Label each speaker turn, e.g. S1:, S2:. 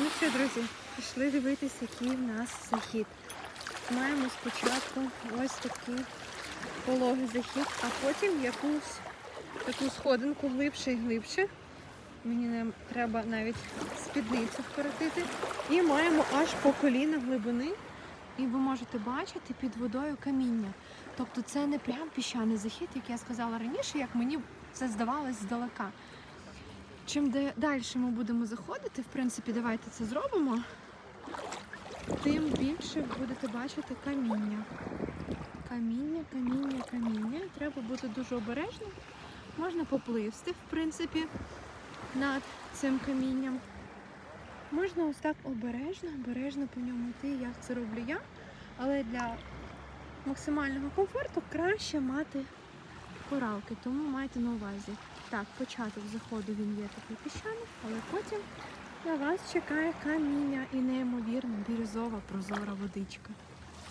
S1: Ну що, друзі, пішли дивитися, який в нас захід. Маємо спочатку ось такий пологий захід, а потім якусь таку сходинку глибше і глибше. Мені не треба навіть спідницю вкоротити. І маємо аж по коліна глибини. І ви можете бачити під водою каміння. Тобто це не прям піщаний захід, як я сказала раніше, як мені це здавалось здалека. Чим далі ми будемо заходити, в принципі, давайте це зробимо, тим більше будете бачити каміння. Каміння, каміння, каміння. Треба бути дуже обережним. Можна попливсти, в принципі, над цим камінням. Можна ось так обережно, обережно по ньому йти, як це роблю я. Але для максимального комфорту краще мати коралки, тому майте на увазі. Так, початок заходу він є такий піщаний, але потім на вас чекає каміння і неймовірна бірюзова прозора водичка.